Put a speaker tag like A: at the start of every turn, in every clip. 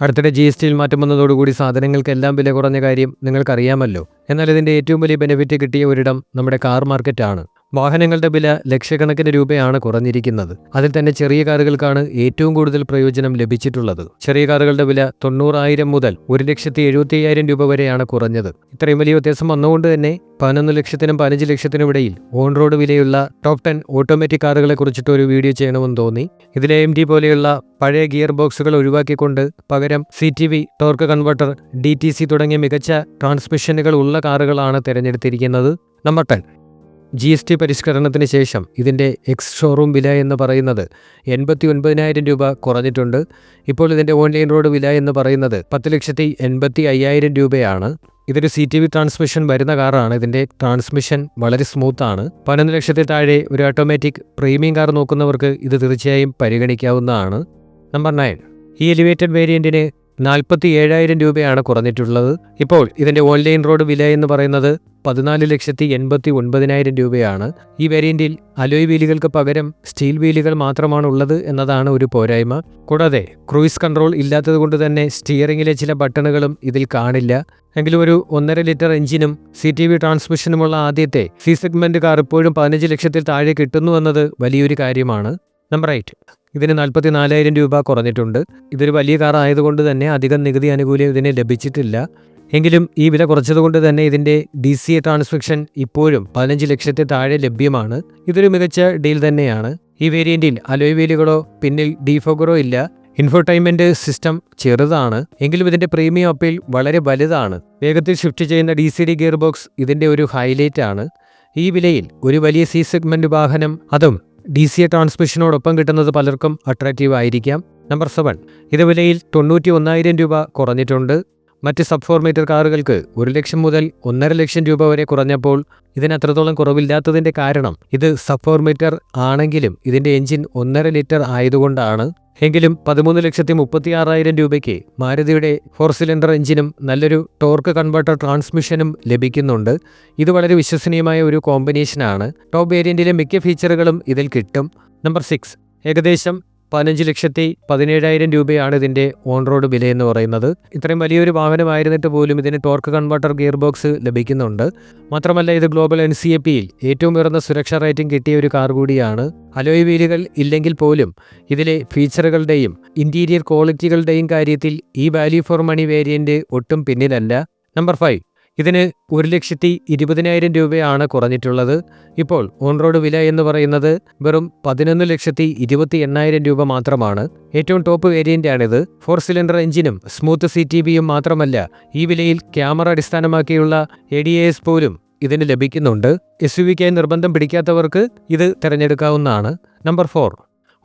A: അടുത്തിടെ G S ടിയിൽ മാറ്റം വന്നതോടുകൂടി സാധനങ്ങൾക്കെല്ലാം വില കുറഞ്ഞ കാര്യം നിങ്ങൾക്കറിയാമല്ലോ. എന്നാൽ ഇതിന്റെ ഏറ്റവും വലിയ ബെനിഫിറ്റ് കിട്ടിയ ഒരിടം നമ്മുടെ കാർ മാർക്കറ്റാണ് വാഹനങ്ങളുടെ വില ലക്ഷക്കണക്കിന് രൂപയാണ് കുറഞ്ഞിരിക്കുന്നത്. അതിൽ തന്നെ ചെറിയ കാറുകൾക്കാണ് ഏറ്റവും കൂടുതൽ പ്രയോജനം ലഭിച്ചിട്ടുള്ളത്. ചെറിയ കാറുകളുടെ വില തൊണ്ണൂറായിരം മുതൽ ഒരു ലക്ഷത്തി എഴുപത്തി അയ്യായിരം രൂപ വരെയാണ് കുറഞ്ഞത്. ഇത്രയും വലിയ വ്യത്യാസം വന്നുകൊണ്ട് തന്നെ പതിനൊന്ന് ലക്ഷത്തിനും പതിനഞ്ച് ലക്ഷത്തിനും ഇടയിൽ ഓൺ റോഡ് വിലയുള്ള ടോപ്പ് ടെൻ ഓട്ടോമാറ്റിക് കാറുകളെ കുറിച്ചിട്ട് ഒരു വീഡിയോ ചെയ്യണമെന്ന് തോന്നി. ഇതിലെ എം ഡി പോലെയുള്ള പഴയ ഗിയർ ബോക്സുകൾ ഒഴിവാക്കിക്കൊണ്ട് പകരം C T V torque converter D T C തുടങ്ങിയ മികച്ച ട്രാൻസ്മിഷനുകൾ ഉള്ള കാറുകളാണ് തിരഞ്ഞെടുത്തിരിക്കുന്നത്. Number ten. G S T പരിഷ്കരണത്തിന് ശേഷം ഇതിന്റെ എക്സ് ഷോറൂം വില എന്ന് പറയുന്നത് എൺപത്തി ഒൻപതിനായിരം രൂപ കുറഞ്ഞിട്ടുണ്ട്. ഇപ്പോൾ ഇതിന്റെ ഓൺലൈൻ റോഡ് വില എന്ന് പറയുന്നത് പത്ത് ലക്ഷത്തി എൺപത്തി അയ്യായിരം രൂപയാണ്. ഇതൊരു സി ടി വി ട്രാൻസ്മിഷൻ വരുന്ന കാറാണ്. ഇതിന്റെ ട്രാൻസ്മിഷൻ വളരെ സ്മൂത്താണ്. പതിനൊന്ന് ലക്ഷത്തിൽ താഴെ ഒരു ഓട്ടോമാറ്റിക് പ്രീമിയം കാർ നോക്കുന്നവർക്ക് ഇത് തീർച്ചയായും പരിഗണിക്കാവുന്നതാണ്. Number nine. ഈ എലിവേറ്റഡ് വേരിയന്റിന് നാൽപ്പത്തി ഏഴായിരം രൂപയാണ് കുറഞ്ഞിട്ടുള്ളത്. ഇപ്പോൾ ഇതിന്റെ ഓൺലൈൻ റോഡ് വില എന്ന് പറയുന്നത് പതിനാല് ലക്ഷത്തി എൺപത്തി ഒൻപതിനായിരം രൂപയാണ്. ഈ വേരിയന്റിൽ അലോയ് വീലുകൾക്ക് പകരം സ്റ്റീൽ വീലുകൾ മാത്രമാണ് ഉള്ളത് എന്നതാണ് ഒരു പോരായ്മ. കൂടാതെ ക്രൂയിസ് കൺട്രോൾ ഇല്ലാത്തതുകൊണ്ട് തന്നെ സ്റ്റിയറിംഗിലെ ചില ബട്ടണുകളും ഇതിൽ കാണില്ല. എങ്കിലും ഒരു ഒന്നര ലിറ്റർ എഞ്ചിനും സി ടി വി ട്രാൻസ്മിഷനുമുള്ള ആദ്യത്തെ സി സെഗ്മെന്റ് കാർ ഇപ്പോഴും പതിനഞ്ച് ലക്ഷത്തിൽ താഴെ കിട്ടുന്നു എന്നത് വലിയൊരു കാര്യമാണ്. Number eight. ഇതിന് നാൽപ്പത്തി നാലായിരം രൂപ കുറഞ്ഞിട്ടുണ്ട്. ഇതൊരു വലിയ കാർ ആയതുകൊണ്ട് തന്നെ അധികം നികുതി ആനുകൂല്യം ഇതിന് ലഭിച്ചിട്ടില്ല. എങ്കിലും ഈ വില കുറച്ചതുകൊണ്ട് തന്നെ ഇതിന്റെ ഡി സി എ ട്രാൻസ്മിഷൻ ഇപ്പോഴും പതിനഞ്ച് ലക്ഷത്തെ താഴെ ലഭ്യമാണ്. ഇതൊരു മികച്ച ഡീൽ തന്നെയാണ്. ഈ വേരിയന്റിൽ അലോയ് വീലുകളോ പിന്നിൽ ഡീഫോഗറോ ഇല്ല. ഇൻഫോർടൈൻമെന്റ് സിസ്റ്റം ചെറുതാണ്. എങ്കിലും ഇതിന്റെ പ്രീമിയം അപ്പീൽ വളരെ വലുതാണ്. വേഗത്തിൽ ഷിഫ്റ്റ് ചെയ്യുന്ന D C D gear box ഇതിന്റെ ഒരു ഹൈലൈറ്റ് ആണ് ഈ വിലയിൽ ഒരു വലിയ സി സെഗ്മെന്റ് വാഹനം അതും ഡി സി എ ട്രാൻസ്മിഷനോടൊപ്പം കിട്ടുന്നത് പലർക്കും അട്രാക്റ്റീവ് ആയിരിക്കാം നമ്പർ സെവൻ. ഇത് വിലയിൽ തൊണ്ണൂറ്റി ഒന്നായിരം രൂപ കുറഞ്ഞിട്ടുണ്ട്. മറ്റ് സബ് ഫോർമേറ്റർ കാറുകൾക്ക് ഒരു ലക്ഷം മുതൽ ഒന്നര ലക്ഷം രൂപ വരെ കുറഞ്ഞപ്പോൾ ഇതിന് അത്രത്തോളം കുറവില്ലാത്തതിന്റെ കാരണം ഇത് സബ് ഫോർ മീറ്റർ ആണെങ്കിലും ഇതിന്റെ എഞ്ചിൻ ഒന്നര ലിറ്റർ ആയതുകൊണ്ടാണ്. എങ്കിലും പതിമൂന്ന് ലക്ഷത്തി മുപ്പത്തി ആറായിരം രൂപയ്ക്ക് മാരുതിയുടെ ഫോർ സിലിണ്ടർ എഞ്ചിനും നല്ലൊരു ടോർക്ക് കൺവെർട്ടർ ട്രാൻസ്മിഷനും ലഭിക്കുന്നുണ്ട്. ഇത് വളരെ വിശ്വസനീയമായ ഒരു കോമ്പിനേഷനാണ്. ടോപ്പ് വേരിയന്റിലെ മിക്ക ഫീച്ചറുകളും ഇതിൽ കിട്ടും. Number six. ഏകദേശം പതിനഞ്ച് ലക്ഷത്തി പതിനേഴായിരം രൂപയാണ് ഇതിന്റെ ഓൺ റോഡ് വില എന്ന് പറയുന്നത്. ഇത്രയും വലിയൊരു വാഹനമായിരുന്നിട്ട് പോലും ഇതിന് ടോർക്ക് കൺവെർട്ടർ ഗിയർ ബോക്സ് ലഭിക്കുന്നുണ്ട്. മാത്രമല്ല ഇത് ഗ്ലോബൽ എൻ സി എ പിയിൽ ഏറ്റവും ഉയർന്ന സുരക്ഷാ റേറ്റിംഗ് കിട്ടിയ ഒരു കാർ കൂടിയാണ്. അലോയ് വീലുകൾ ഇല്ലെങ്കിൽ പോലും ഇതിലെ ഫീച്ചറുകളുടെയും ഇന്റീരിയർ ക്വാളിറ്റികളുടെയും കാര്യത്തിൽ ഈ വാല്യൂ ഫോർ മണി വേരിയന്റ് ഒട്ടും പിന്നിലല്ല. Number five. ഇതിന് ഒരു ലക്ഷത്തി ഇരുപതിനായിരം രൂപയാണ് കുറഞ്ഞിട്ടുള്ളത്. ഇപ്പോൾ ഓൺ റോഡ് വില എന്ന് പറയുന്നത് വെറും പതിനൊന്ന് ലക്ഷത്തി ഇരുപത്തി എണ്ണായിരം രൂപ മാത്രമാണ്. ഏറ്റവും ടോപ്പ് വേരിയന്റാണിത്. ഫോർ സിലിണ്ടർ എഞ്ചിനും സ്മൂത്ത് സി ടി ബിയും മാത്രമല്ല ഈ വിലയിൽ ക്യാമറ അടിസ്ഥാനമാക്കിയുള്ള എ ഡി എസ് പോലും ഇതിന് ലഭിക്കുന്നുണ്ട്. എസ് യു വിക്കായി നിർബന്ധം പിടിക്കാത്തവർക്ക് ഇത് തിരഞ്ഞെടുക്കാവുന്നതാണ്. Number four.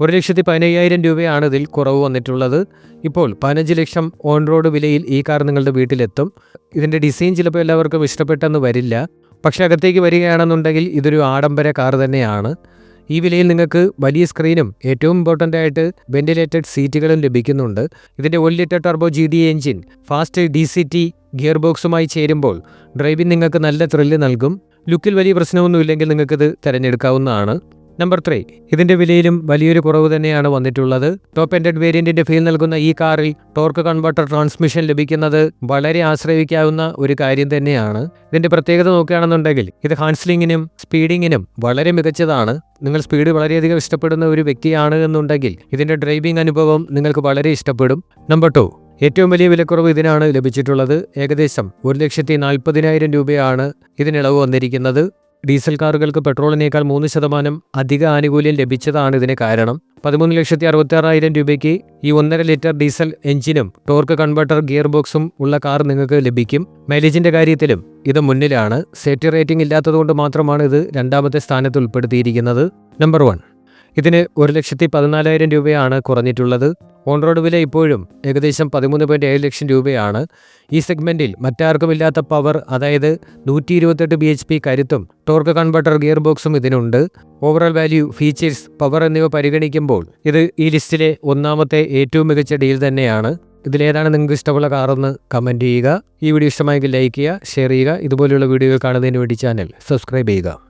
A: ഒരു ലക്ഷത്തി പതിനയ്യായിരം രൂപയാണ് ഇതിൽ കുറവ് വന്നിട്ടുള്ളത്. ഇപ്പോൾ പതിനഞ്ച് ലക്ഷം ഓൺ റോഡ് വിലയിൽ ഈ കാർ നിങ്ങളുടെ വീട്ടിലെത്തും. ഇതിന്റെ ഡിസൈൻ ചിലപ്പോൾ എല്ലാവർക്കും ഇഷ്ടപ്പെട്ടെന്ന് വരില്ല. പക്ഷേ അകത്തേക്ക് വരികയാണെന്നുണ്ടെങ്കിൽ ഇതൊരു ആഡംബര കാർ തന്നെയാണ്. ഈ വിലയിൽ നിങ്ങൾക്ക് വലിയ സ്ക്രീനും ഏറ്റവും ഇമ്പോർട്ടന്റ് ആയിട്ട് വെന്റിലേറ്റഡ് സീറ്റുകളും ലഭിക്കുന്നുണ്ട്. ഇതിന്റെ ഒരു litre turbo G D engine fast D C T gear ബോക്സുമായി ചേരുമ്പോൾ ഡ്രൈവിംഗ് നിങ്ങൾക്ക് നല്ല ത്രില്ല് നൽകും. ലുക്കിൽ വലിയ പ്രശ്നമൊന്നുമില്ലെങ്കിൽ നിങ്ങൾക്കിത് തിരഞ്ഞെടുക്കാവുന്നതാണ്. നമ്പർ ത്രീ ഇതിന്റെ വിലയിലും വലിയൊരു കുറവ് തന്നെയാണ് വന്നിട്ടുള്ളത്. ടോപ്പ് എൻഡഡ് വേരിയന്റിന്റെ ഫീൽ നൽകുന്ന ഈ കാറിൽ ടോർക്ക് കൺവെർട്ടർ ട്രാൻസ്മിഷൻ ലഭിക്കുന്നത് വളരെ ആശ്രയിക്കാവുന്ന ഒരു കാര്യം തന്നെയാണ്. ഇതിന്റെ പ്രത്യേകത നോക്കുകയാണെന്നുണ്ടെങ്കിൽ ഇത് ഹാൻസ്ലിങ്ങിനും സ്പീഡിങ്ങിനും വളരെ മികച്ചതാണ്. നിങ്ങൾ സ്പീഡ് വളരെയധികം ഇഷ്ടപ്പെടുന്ന ഒരു വ്യക്തിയാണ് എന്നുണ്ടെങ്കിൽ ഇതിന്റെ ഡ്രൈവിംഗ് അനുഭവം നിങ്ങൾക്ക് വളരെ ഇഷ്ടപ്പെടും. നമ്പർ ടു ഏറ്റവും വലിയ വിലക്കുറവ് ഇതിനാണ് ലഭിച്ചിട്ടുള്ളത്. ഏകദേശം ഒരു ലക്ഷത്തി നാൽപ്പതിനായിരം രൂപയാണ് ഇതിനിളവ് വന്നിരിക്കുന്നത്. ഡീസൽ കാറുകൾക്ക് പെട്രോളിനേക്കാൾ മൂന്ന് ശതമാനം അധിക ആനുകൂല്യം ലഭിച്ചതാണ് ഇതിന് കാരണം. പതിമൂന്ന് ലക്ഷത്തി അറുപത്തി ആറായിരം രൂപയ്ക്ക് ഈ ഒന്നര ലിറ്റർ ഡീസൽ എഞ്ചിനും ടോർക്ക് കൺവെർട്ടർ ഗിയർ ബോക്സും ഉള്ള കാർ നിങ്ങൾക്ക് ലഭിക്കും. മൈലേജിന്റെ കാര്യത്തിലും ഇത് മുന്നിലാണ്. സേഫ്റ്റി റേറ്റിംഗ് ഇല്ലാത്തതുകൊണ്ട് മാത്രമാണ് ഇത് രണ്ടാമത്തെ സ്ഥാനത്ത് ഉൾപ്പെടുത്തിയിരിക്കുന്നത്. Number one. ഇതിന് ഒരു ലക്ഷത്തി പതിനാലായിരം രൂപയാണ് കുറഞ്ഞിട്ടുള്ളത്. ഓൺ റോഡ് വില ഇപ്പോഴും ഏകദേശം പതിമൂന്ന് പോയിന്റ് ഏഴ് ലക്ഷം രൂപയാണ് ഈ സെഗ്മെന്റിൽ മറ്റാർക്കുമില്ലാത്ത പവർ അതായത് നൂറ്റി ഇരുപത്തെട്ട് ബി എച്ച് പി കരുത്തും ടോർക്ക് കൺവെർട്ടർ ഗിയർ ബോക്സും ഇതിനുണ്ട്. ഓവറോൾ വാല്യൂ ഫീച്ചേഴ്സ് പവർ എന്നിവ പരിഗണിക്കുമ്പോൾ ഇത് ഈ ലിസ്റ്റിലെ ഒന്നാമത്തെ ഏറ്റവും മികച്ച ഡീൽ തന്നെയാണ്. ഇതിലേതാണ് നിങ്ങൾക്ക് ഇഷ്ടമുള്ള കാറെന്ന് കമന്റ് ചെയ്യുക. ഈ വീഡിയോ ഇഷ്ടമായെങ്കിൽ ലൈക്ക് ചെയ്യുക ഷെയർ ചെയ്യുക. ഇതുപോലെയുള്ള വീഡിയോകൾ കാണുന്നതിന് വേണ്ടി ചാനൽ സബ്സ്ക്രൈബ് ചെയ്യുക.